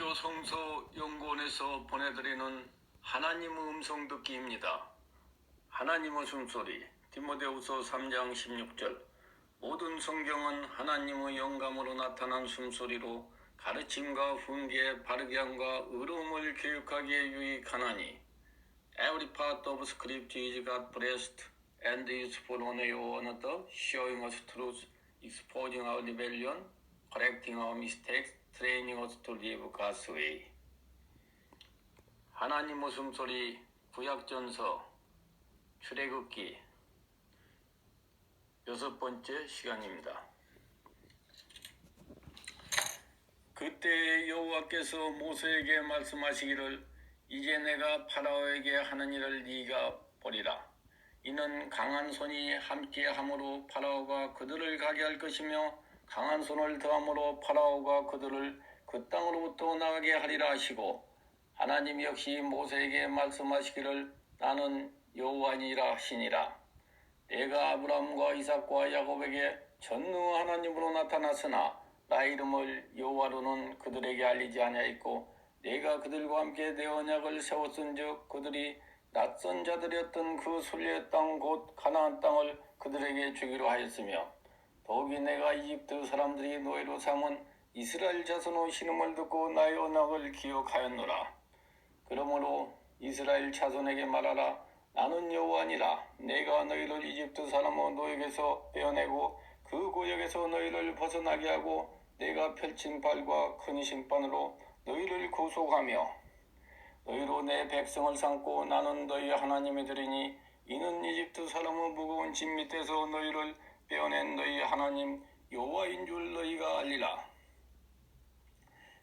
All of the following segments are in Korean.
기독교 성서 연구원에서 보내드리는 하나님의 음성 듣기입니다. 하나님의 숨소리 디모데후서 3장 16절 모든 성경은 하나님의 영감으로 나타난 숨소리로 가르침과 훈계, 바르게 함과 의로움을 교육하기에 유익하나니 Every part of script is God blessed and is for one another, showing us truth, exposing our rebellion, correcting our mistakes, training us to live God's way. 하나님 웃음소리 구약전서 출애굽기 여섯 번째 시간입니다. 그때 여호와께서 모세에게 말씀하시기를 이제 내가 파라오에게 하는 일을 네가 보리라. 이는 강한 손이 함께 함으로 파라오가 그들을 가게 할 것이며 강한 손을 더함으로 파라오가 그들을 그 땅으로부터 나가게 하리라 하시고 하나님 역시 모세에게 말씀하시기를 나는 여호와니라 하시니라. 내가 아브라함과 이삭과 야곱에게 전능 하나님으로 나타났으나 나 이름을 여호와로는 그들에게 알리지 아니하였고 내가 그들과 함께 내 언약을 세웠은즉 그들이 낯선 자들이었던 그 순례의 땅곧 가나안 땅을 그들에게 주기로 하였으며 더욱이 내가 이집트 사람들이 노예로 삼은 이스라엘 자손의 신음을 듣고 나의 언약을 기억하였노라. 그러므로 이스라엘 자손에게 말하라. 나는 여호와니라 내가 너희를 이집트 사람의 노예에서 빼어내고 그 고역에서 너희를 벗어나게 하고 내가 펼친 발과 큰 심판으로 너희를 구속하며 너희로 내 백성을 삼고 나는 너희 하나님이 되리니 이는 이집트 사람의 무거운 짐 밑에서 너희를 빼어낸 너희 하나님 여호와인 줄 너희가 알리라.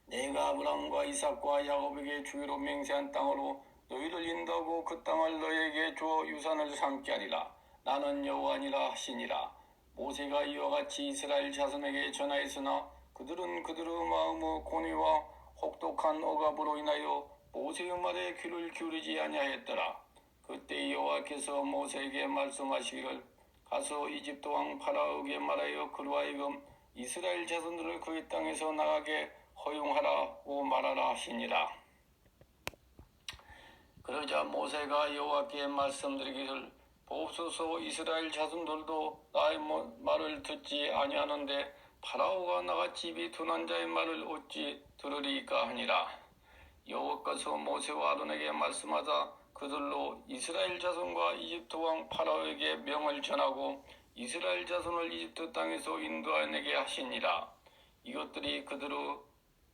내가 아브라함과 이삭과 야곱에게 주기로 맹세한 땅으로 너희를 인도하고 그 땅을 너희에게 주어 유산을 삼게 하리라. 나는 여호와니라 하시니라. 모세가 이와 같이 이스라엘 자손에게 전하였으나 그들은 그들의 마음의 고뇌와 혹독한 억압으로 인하여 모세의 말에 귀를 기울이지 아니하였더라. 그때 여호와께서 모세에게 말씀하시기를 가서 이집트 왕 파라오에게 말하여 그로 하여금 이스라엘 자손들을 그의 땅에서 나가게 허용하라고 말하라 하시니라. 그러자 모세가 여호와께 말씀드리기를 보옵소서 이스라엘 자손들도 나의 모- 말을 듣지 아니하는데 파라오가 나같이 비둔한 자의 말을 어찌 들으리까 하니라. 여호와께서 모세와 아론에게 말씀하자 그들로 이스라엘 자손과 이집트 왕 파라오에게 명을 전하고 이스라엘 자손을 이집트 땅에서 인도하내게 하시니라. 이것들이 그들의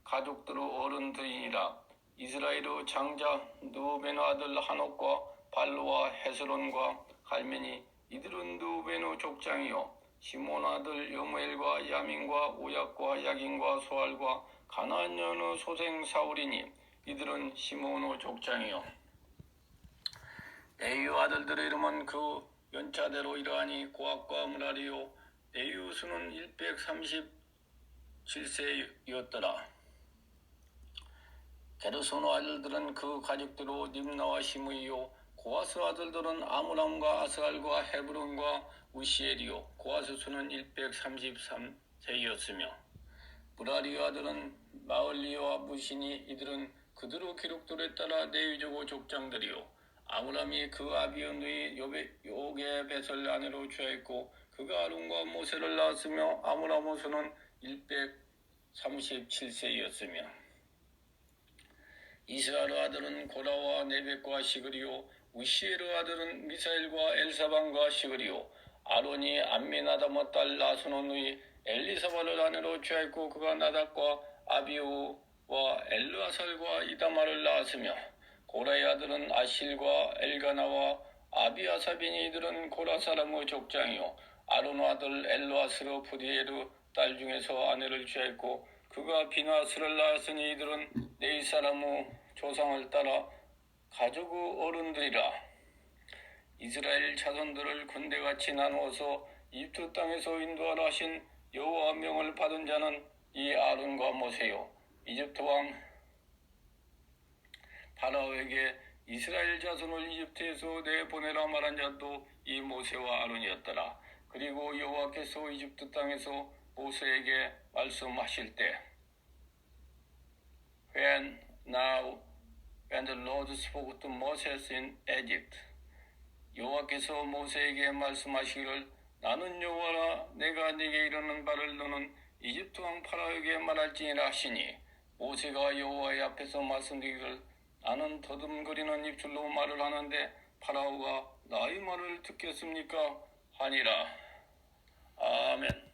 가족들의 어른들이니라. 이스라엘의 장자 누벤의 아들 한옥과 발로와 헤스론과 갈면이 이들은 누벤의 족장이요 시몬 아들 여무엘과 야민과 오약과 야긴과 소알과 가나안 여의 소생 사울이니 이들은 시몬의 족장이요 에이유 아들들의 이름은 그 연차대로 이러하니 고압과 무라리요. 에이유 수는 137세였더라. 게르손의 아들들은 그 가족대로 님나와 시므이요. 고아스 아들들은 아므람과 아스알과 헤브론과 우시엘이요. 고아스 수는 133세였으며 무라리 아들은 마을리와 무시니 이들은 그들의 기록들에 따라 내유저고 족장들이요 아므람이 그 아비의 누이 요게 베설 아내로 취하였고 그가 아론과 모세를 낳았으며 아므람의 수는 137세였으며 이스라엘 아들은 고라와 네벡과 시그리요 우시엘의 아들은 미사엘과 엘사반과 시그리요 아론이 암미나다모 딸 나순의 누이 엘리사바를 아내로 취하였고 그가 나답과 아비우와 엘르아살과 이다마를 낳았으며 고라의 아들은 아실과 엘가나와 아비아사비니 이들은 고라 사람의 족장이요. 아론의 아들 엘로아스르 부디에르 딸 중에서 아내를 취하였고 그가 비나스를 낳았으니 이들은 네이 사람의 조상을 따라 가족의 어른들이라. 이스라엘 자손들을 군대같이 나누어서 이집트 땅에서 인도하라 하신 여호와 명을 받은 자는 이 아론과 모세요. 이집트 왕 파라오에게 이스라엘 자손을 이집트에서 내보내라 말한 자도 이 모세와 아론이었더라. 그리고 여호와께서 이집트 땅에서 모세에게 말씀하실 때 When now when the Lord spoke to Moses in Egypt. 여호와께서 모세에게 말씀하시기를 나는 여호와라 내가 네게 이르는 바를 너는 이집트 왕 파라오에게 말할지니라 하시니 모세가 여호와의 앞에서 말씀드리기를 나는 더듬거리는 입술로 말을 하는데 파라오가 나의 말을 듣겠습니까? 하니라. 아멘